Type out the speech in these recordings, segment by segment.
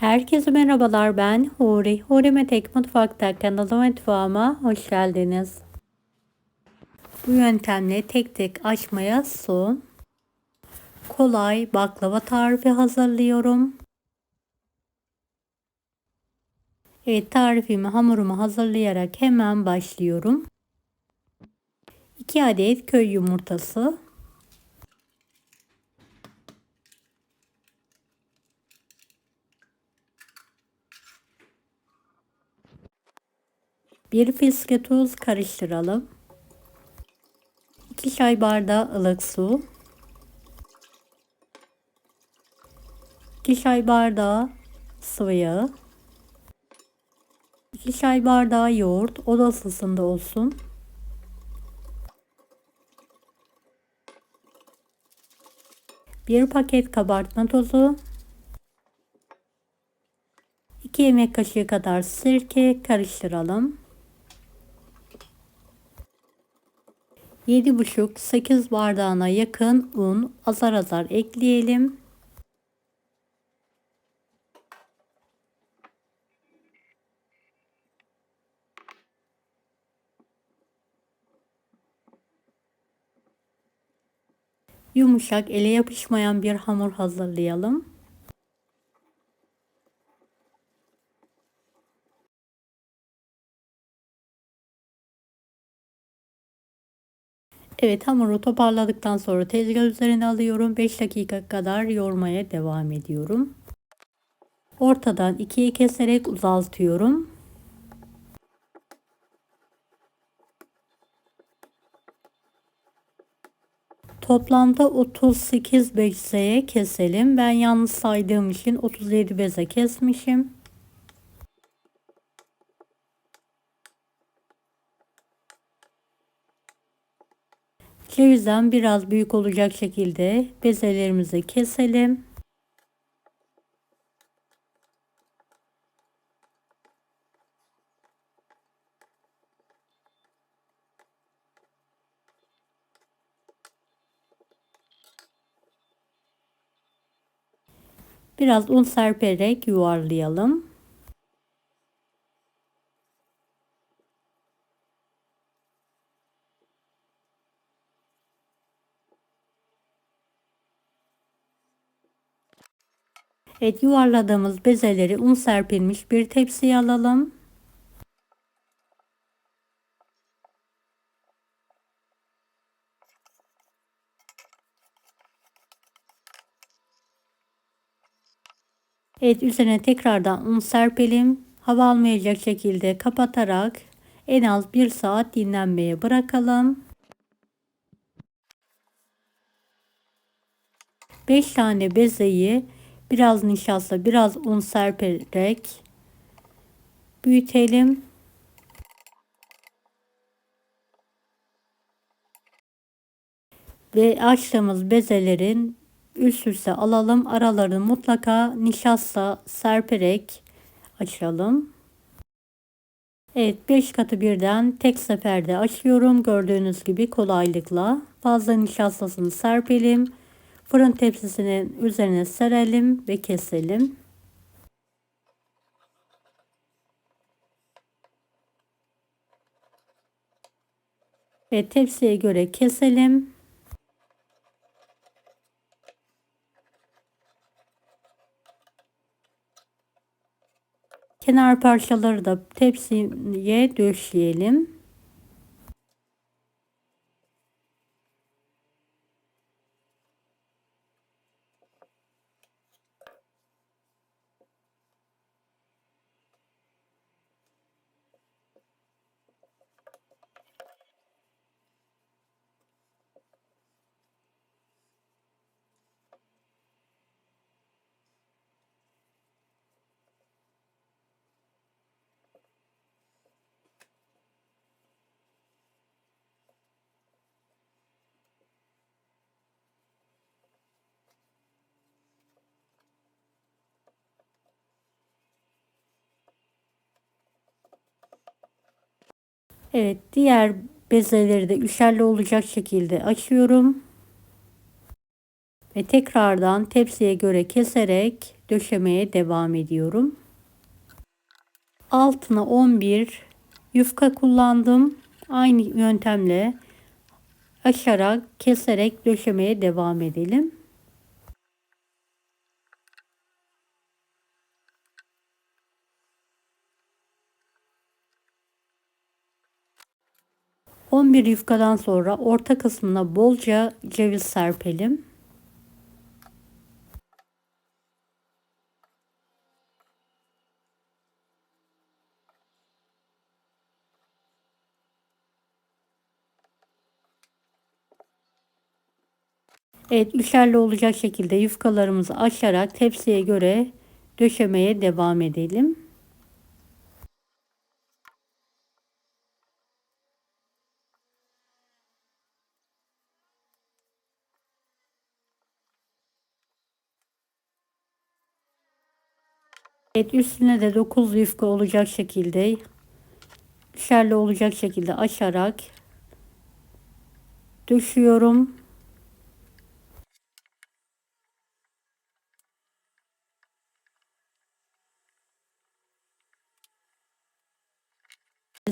Herkese merhabalar ben Huri. Huri Metek Mutfak'ta kanalıma mutfağıma hoş geldiniz. Bu yöntemle tek tek açmaya son. Kolay baklava tarifi hazırlıyorum. Evet tarifimi hamurumu hazırlayarak hemen başlıyorum. 2 adet köy yumurtası, Bir fiske tuz karıştıralım. 2 çay bardağı ılık su. 2 çay bardağı sıvı yağ. 2 çay bardağı yoğurt oda ısısında olsun. Bir paket kabartma tozu. 2 yemek kaşığı kadar sirke karıştıralım. 7,5-8 bardağına yakın un azar azar ekleyelim. Yumuşak ele yapışmayan bir hamur hazırlayalım. Evet hamuru toparladıktan sonra tezgah üzerine alıyorum. 5 dakika kadar yoğurmaya devam ediyorum. Ortadan ikiye keserek uzaltıyorum. Toplamda 38 bezeye keselim. Ben yalnız saydığım için 37 beze kesmişim. Cevizden biraz büyük olacak şekilde bezelerimizi keselim. Biraz un serperek yuvarlayalım. Evet yuvarladığımız bezeleri un serpilmiş bir tepsiye alalım. Evet üzerine tekrardan un serpelim. Hava almayacak şekilde kapatarak en az bir saat dinlenmeye bırakalım. 5 tane bezeyi biraz nişasta biraz un serperek büyütelim. Ve açtığımız bezelerin üst üste alalım. Aralarını mutlaka nişasta serperek açalım. Evet 5 katı birden tek seferde açıyorum. Gördüğünüz gibi kolaylıkla. Fazla nişastasını serpelim. Fırın tepsisinin üzerine serelim ve keselim. Ve tepsiye göre keselim. Kenar parçaları da tepsiye döşeyelim. Evet diğer bezeleri de üçerli olacak şekilde açıyorum. Ve tekrardan tepsiye göre keserek döşemeye devam ediyorum. Altına 11 yufka kullandım. Aynı yöntemle açarak keserek döşemeye devam edelim. On bir yufkadan sonra orta kısmına bolca ceviz serpelim. Evet üçerli olacak şekilde yufkalarımızı açarak tepsiye göre döşemeye devam edelim. Evet üstüne de 9 yufka olacak şekilde üçerli olacak şekilde açarak döşüyorum.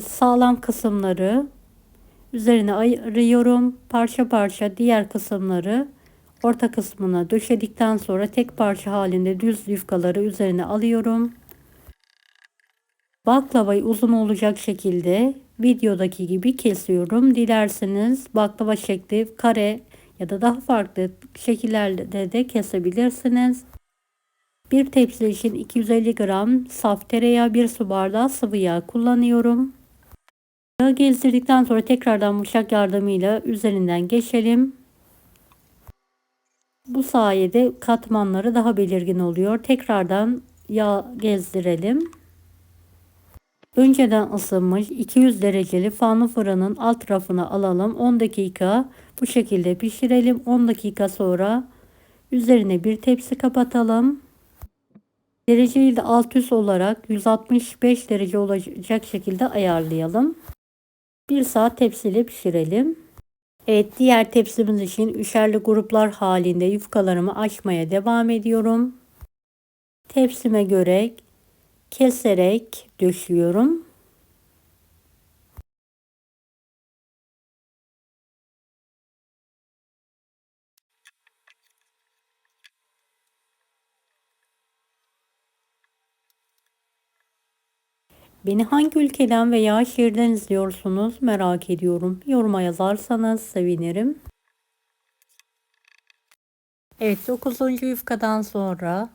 sağlam kısımları üzerine ayırıyorum. Parça parça diğer kısımları orta kısmına döşedikten sonra tek parça halinde düz yufkaları üzerine alıyorum. Baklavayı uzun olacak şekilde videodaki gibi kesiyorum. Dilerseniz baklava şekli kare ya da daha farklı şekillerde de kesebilirsiniz. Bir tepsi için 250 gram saf tereyağı, bir su bardağı sıvı yağ kullanıyorum. Yağı gezdirdikten sonra tekrardan bıçak yardımıyla üzerinden geçelim. Bu sayede katmanları daha belirgin oluyor. Tekrardan yağ gezdirelim. Önceden ısınmış 200 dereceli fanlı fırının alt rafına alalım. 10 dakika bu şekilde pişirelim. 10 dakika sonra üzerine bir tepsi kapatalım. Dereceyi de alt üst olarak 165 derece olacak şekilde ayarlayalım. 1 saat tepsiyle pişirelim. Evet diğer tepsimiz için üçerli gruplar halinde yufkalarımı açmaya devam ediyorum. Tepsime göre keserek döşüyorum. Beni hangi ülkeden veya şehirden izliyorsunuz merak ediyorum. Yoruma yazarsanız sevinirim. Evet 9. yufkadan sonra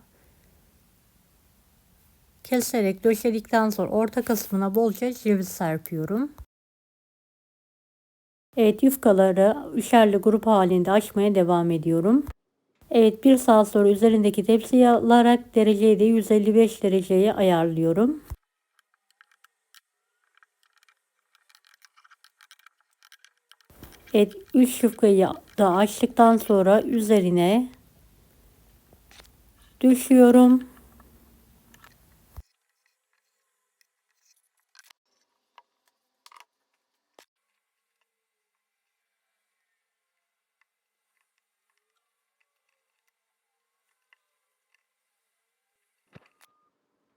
keserek döşedikten sonra orta kısmına bolca ceviz serpiyorum. Evet yufkaları üçerli grup halinde açmaya devam ediyorum. Evet bir saat sonra üzerindeki tepsiye alarak dereceyi de 155 dereceye ayarlıyorum. Evet 3 yufkayı da açtıktan sonra üzerine düşüyorum.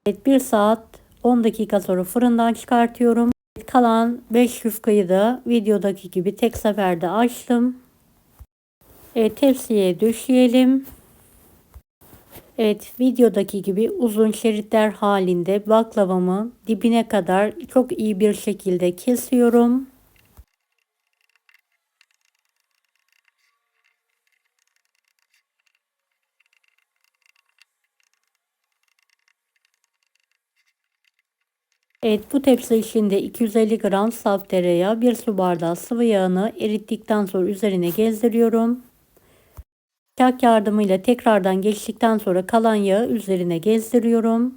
Evet 1 saat 10 dakika sonra fırından çıkartıyorum. Kalan 5 yufkayı da videodaki gibi tek seferde açtım. Evet tepsiye döşeyelim. Evet videodaki gibi uzun şeritler halinde baklavamı dibine kadar çok iyi bir şekilde kesiyorum. Evet bu tepsi içinde 250 gram saf tereyağı, 1 su bardağı sıvı yağını erittikten sonra üzerine gezdiriyorum. Bıçak yardımıyla tekrardan geçtikten sonra kalan yağı üzerine gezdiriyorum.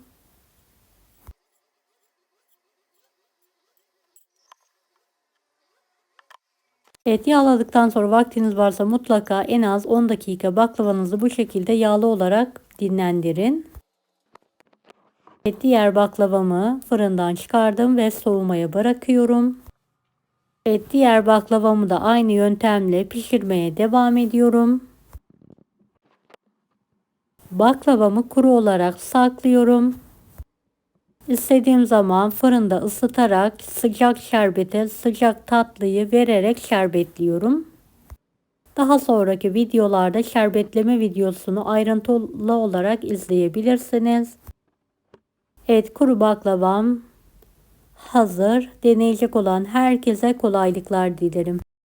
Evet yağladıktan sonra vaktiniz varsa mutlaka en az 10 dakika baklavanızı bu şekilde yağlı olarak dinlendirin. Diğer baklavamı fırından çıkardım ve soğumaya bırakıyorum. Evet, diğer baklavamı da aynı yöntemle pişirmeye devam ediyorum. Baklavamı kuru olarak saklıyorum. İstediğim zaman fırında ısıtarak sıcak şerbete sıcak tatlıyı vererek şerbetliyorum. Daha sonraki videolarda şerbetleme videosunu ayrıntılı olarak izleyebilirsiniz. Evet kuru baklavam hazır. Deneyecek olan herkese kolaylıklar dilerim.